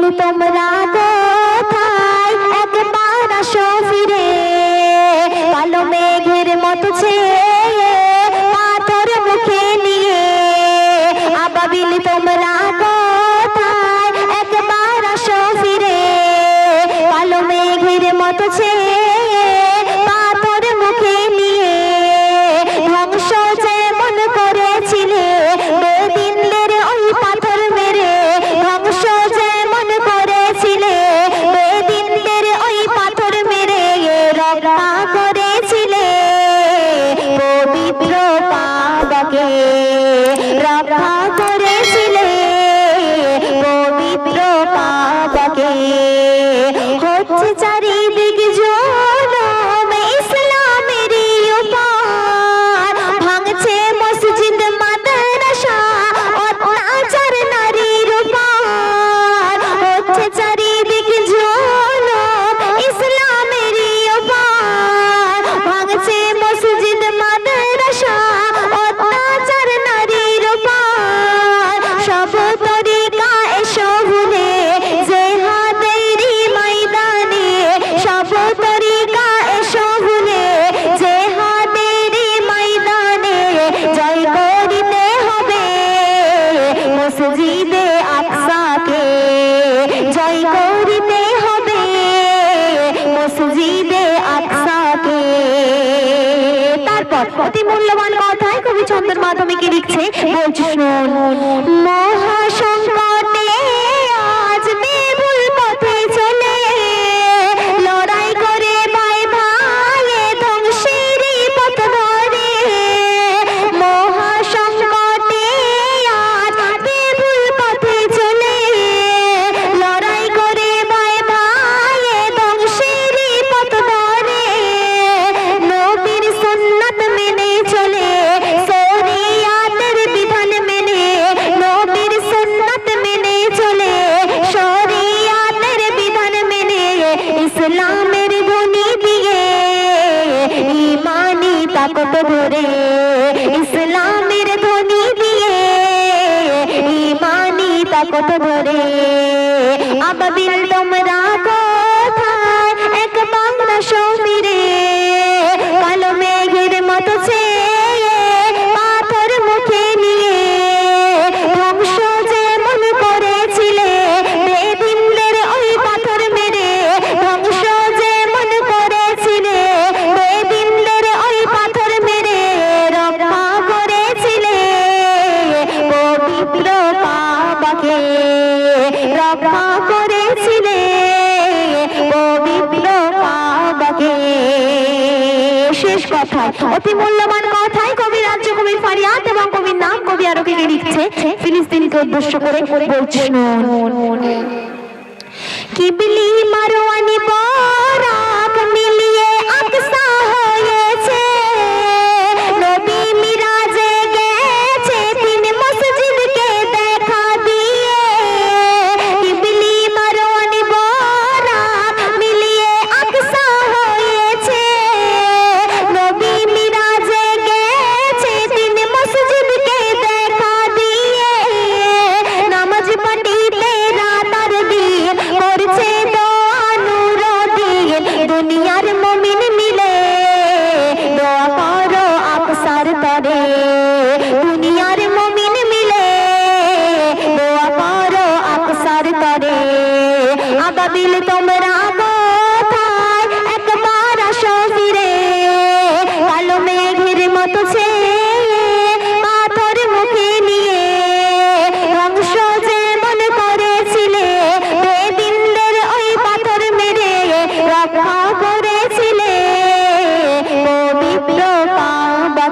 বিল তোমরা কোথায়? একবার আসো ফিরে। কালো মেঘের মতো ছেয়ে পাথর মুখে নিয়ে। আবাবিল, তোমরা কোথায়? একবার আসো ফিরে। কালো মেঘের মতো ছেয়ে রক্ষা মসজিদে আকসাকে জয় করিতে হবে। মসজিদে আকসাকে। তারপর অতি মূল্যবান কথায় কবি ছন্দের মাধ্যমে কি লিখছে, বলছি, শুন, মহাসংকটে তাকত ইসলামের ধ্বনি দিয়ে ইমানি তাকত ধরে আবাবিল, তোমরা কোথায়? এক বাংলা সমীরে, কালো মেঘের মতো পাবাকে রক্ষা করেছিলে, পবিত্র শেষ কথা অতি মূল্যবান কথায় কবি রাজ্য কবি ফারিয়াত এবং কবির নাম কবি আরও কে লিখছে, ফিলিস্তিনকে উদ্দেশ্য করে বলছেন কিবলি মারওয়ানি বরাক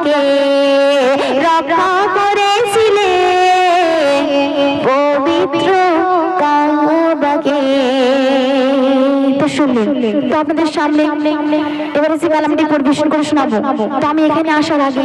কাবাকে রক্ষা করেছিলে। পবিত্র কাবাকে তো শুনলেন তো আপনাদের সামনে এবারে যে কালামটি পরিবেশন করে শোনাবো, তো আমি এখানে আসার আগে